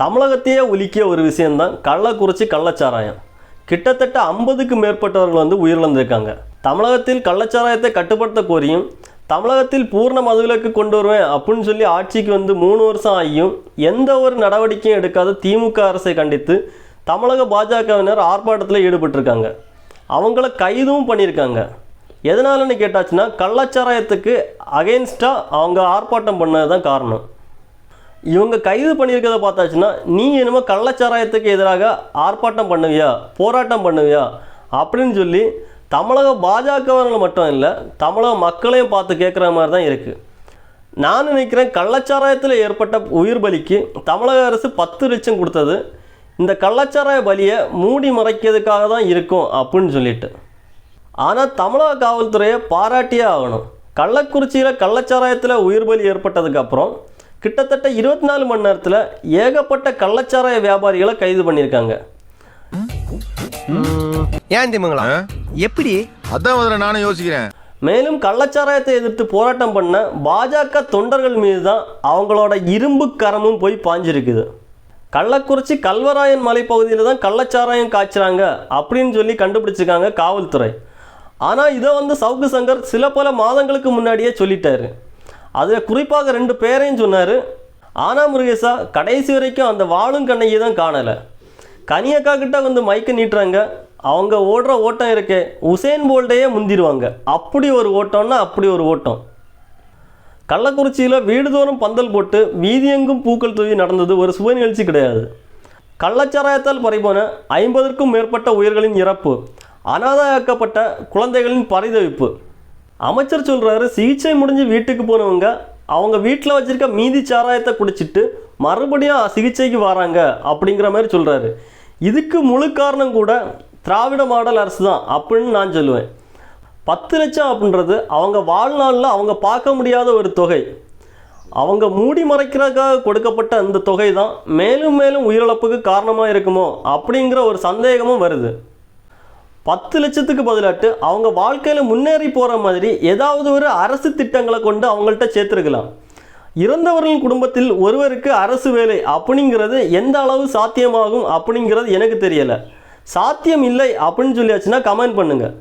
தமிழகத்தையே ஒலிக்கிய ஒரு விஷயம்தான் கள்ளக்குறிச்சி கள்ளச்சாராயம். கிட்டத்தட்ட ஐம்பதுக்கு மேற்பட்டவர்கள் வந்து உயிரிழந்திருக்காங்க. தமிழகத்தில் கள்ளச்சாராயத்தை கட்டுப்படுத்த கோரியும் தமிழகத்தில் பூர்ண மதுவிலக்கு கொண்டு வருவேன் அப்படின்னு சொல்லி ஆட்சிக்கு வந்து மூணு வருஷம் ஆகியும் எந்த ஒரு நடவடிக்கையும் எடுக்காத திமுக அரசை கண்டித்து தமிழக பாஜகவினர் ஆர்ப்பாட்டத்தில் ஈடுபட்டிருக்காங்க. அவங்கள கைதும் பண்ணியிருக்காங்க. எதனாலன்னு கேட்டாச்சுன்னா கள்ளச்சாராயத்துக்கு அகெயின்ஸ்டாக அவங்க ஆர்ப்பாட்டம் பண்ணது தான் காரணம். இவங்க கைது பண்ணியிருக்கிறத பார்த்தாச்சுன்னா நீ என்னமோ கள்ளச்சாராயத்துக்கு எதிராக ஆர்ப்பாட்டம் பண்ணுவியா? போராட்டம் பண்ணுவியா? அப்படின்னு சொல்லி தமிழக பாஜகவர்கள் மட்டும் இல்லை தமிழக மக்களையும் பார்த்து கேட்குற மாதிரி தான் இருக்குது நான் நினைக்கிறேன் கள்ளச்சாராயத்தில் ஏற்பட்ட உயிர் பலிக்கு தமிழக அரசு பத்து லட்சம் கொடுத்தது. இந்த கள்ளச்சாராய பலியை மூடி மறைக்கிறதுக்காக தான் இருக்கும் அப்படின்னு சொல்லிட்டு. ஆனால் தமிழக காவல்துறையை பாராட்டியே ஆகணும். கள்ளக்குறிச்சியில் கள்ளச்சாராயத்தில் உயிர் பலி ஏற்பட்டதுக்கப்புறம் கிட்டத்தட்ட இருபத்தி நாலு மணி நேரத்தில் ஏகப்பட்ட கள்ளச்சாராய வியாபாரிகளை கைது பண்ணியிருக்காங்க. ஏன் திமுங்களா? எப்படி? அதான் முதல்ல நானும் யோசிக்கிறேன். மேலும் கள்ளச்சாராயத்தை எதிர்த்து போராட்டம் பண்ண பாஜக தொண்டர்கள் மீது தான் அவங்களோட இரும்பு கரமும் போய் பாஞ்சிருக்குது. கள்ளக்குறிச்சி கல்வராயன் மலைப்பகுதியில் தான் கள்ளச்சாராயம் காய்ச்சுறாங்க அப்படின்னு சொல்லி கண்டுபிடிச்சிருக்காங்க காவல்துறை. ஆனால் இதை வந்து சவுக்கு சங்கர் சில பல மாதங்களுக்கு முன்னாடியே சொல்லிட்டாரு. அதில் குறிப்பாக ரெண்டு பேரையும் சொன்னார். ஆனா முருகேசா கடைசி வரைக்கும் அந்த வாழும் கண்ணையை தான் காணலை. கனியக்கா கிட்ட வந்து மைக்கை நீட்டுறாங்க. அவங்க ஓடுற ஓட்டம் இருக்கே உசேன் போல்டையே முந்திடுவாங்க அப்படி ஒரு ஓட்டம்னா அப்படி ஒரு ஓட்டம். கள்ளக்குறிச்சியில் வீடுதோறும் பந்தல் போட்டு வீதியெங்கும் பூக்கள் தூவி நடந்தது ஒரு சுவை நிகழ்ச்சி கிடையாது. கள்ளச்சாராயத்தால் பறிபோன ஐம்பதற்கும் மேற்பட்ட உயிர்களின் இறப்பு அனாதையாக்கப்பட்ட குழந்தைகளின் பரிதவிப்பு. அமைச்சர் சொல்கிறாரு சிகிச்சை முடிஞ்சு வீட்டுக்கு போனவங்க அவங்க வீட்டில் வச்சிருக்க மீதி சாராயத்தை குடிச்சிட்டு மறுபடியும் சிகிச்சைக்கு வராங்க அப்படிங்கிற மாதிரி சொல்கிறாரு இதுக்கு முழு காரணம் கூட திராவிட மாடல் அரசு தான் அப்படின்னு நான் சொல்லுவேன். பத்து லட்சம் அப்படின்றது அவங்க வாழ்நாளில் அவங்க பார்க்க முடியாத ஒரு தொகை. அவங்க மூடி மறைக்கிறதுக்காக கொடுக்கப்பட்ட அந்த தொகை தான் மேலும் மேலும் உயிரிழப்புக்கு காரணமாக இருக்குமோ அப்படிங்கிற ஒரு சந்தேகமும் வருது. பத்து லட்சத்துக்கு பதிலாட்டு அவங்க வாழ்க்கையில் முன்னேறி போகிற மாதிரி ஏதாவது ஒரு அரசு திட்டங்களை கொண்டு அவங்கள்ட்ட சேர்த்துருக்கலாம். இறந்தவர்களின் குடும்பத்தில் ஒருவருக்கு அரசு வேலை அப்படிங்கிறது எந்த அளவு சாத்தியமாகும் அப்படிங்கிறது எனக்கு தெரியலை. சாத்தியம் இல்லை அப்படின்னு சொல்லியாச்சுன்னா கமெண்ட் பண்ணுங்கள்